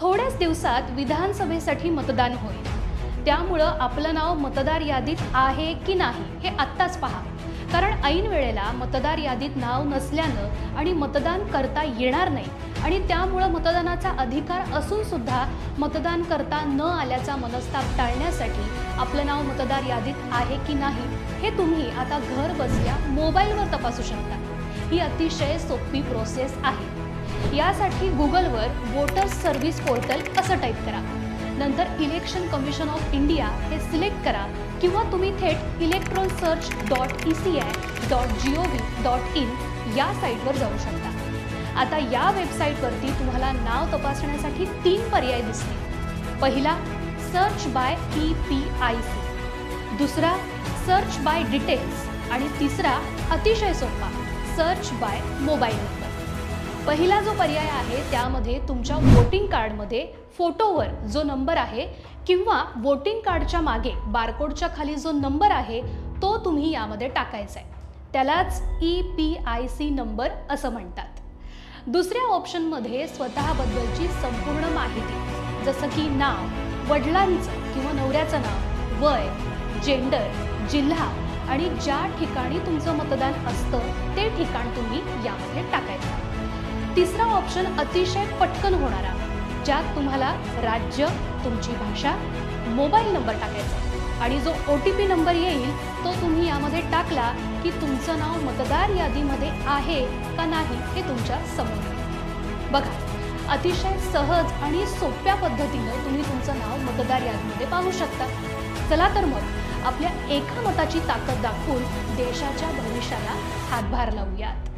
थोड्याच दिवसात विधानसभेसाठी मतदान होईल. त्यामुळं आपलं नाव मतदार यादीत आहे की नाही हे आत्ताच पहा. कारण ऐन वेळेला मतदार यादीत नाव नसल्यानं आणि मतदान करता येणार नाही आणि त्यामुळं मतदानाचा अधिकार असून सुद्धा मतदान करता न आल्याचा मनस्ताप टाळण्यासाठी आपलं नाव मतदार यादीत आहे की नाही हे तुम्ही आता घर बसल्या मोबाईलवर तपासू शकता. ही अतिशय सोपी प्रोसेस आहे. यासाठी गुगलवर वोटर्स सर्व्हिस पोर्टल असं टाईप करा. नंतर इलेक्शन कमिशन ऑफ इंडिया हे सिलेक्ट करा किंवा तुम्ही थेट electoral search dot E C I dot G O V dot in या साईटवर जाऊ शकता. आता या वेबसाईटवरती तुम्हाला नाव तपासण्यासाठी तीन पर्याय दिसतील. पहिला search by E P I C दुसरा सर्च बाय डिटेल्स आणि तिसरा अतिशय सोपा. सर्च बाय मोबाईल नंबर पहिला जो पर्याय आहे त्यामध्ये तुमच्या वोटिंग कार्डमध्ये फोटोवर जो नंबर आहे किंवा वोटिंग कार्डच्या मागे बारकोडच्या खाली जो नंबर आहे तो तुम्ही यामध्ये टाकायचा आहे. त्यालाच E P I C number असं म्हणतात. दुसऱ्या ऑप्शनमध्ये स्वतःबद्दलची संपूर्ण माहिती जसं की नाव वडिलांचं किंवा नवऱ्याचं नाव वय जेंडर जिल्हा आणि ज्या ठिकाणी तुमचं मतदान असतं ते ठिकाण तुम्ही यामध्ये टाकायचं. तिसरा ऑप्शन अतिशय पटकन होणारा ज्यात तुम्हाला राज्य तुमची भाषा मोबाईल नंबर टाकायचा. आणि जो ओ टी पी नंबर येईल तो तुम्ही यामध्ये टाकला की तुमचं नाव मतदार यादीमध्ये आहे का नाही हे तुमच्यासमोर बघा अतिशय सहज आणि सोप्या पद्धतीनं तुम्ही तुमचं नाव मतदार यादीमध्ये पाहू शकता. चला तर मग आपल्या एका मताची ताकद दाखवून देशाच्या भविष्याला हातभार लावूयात.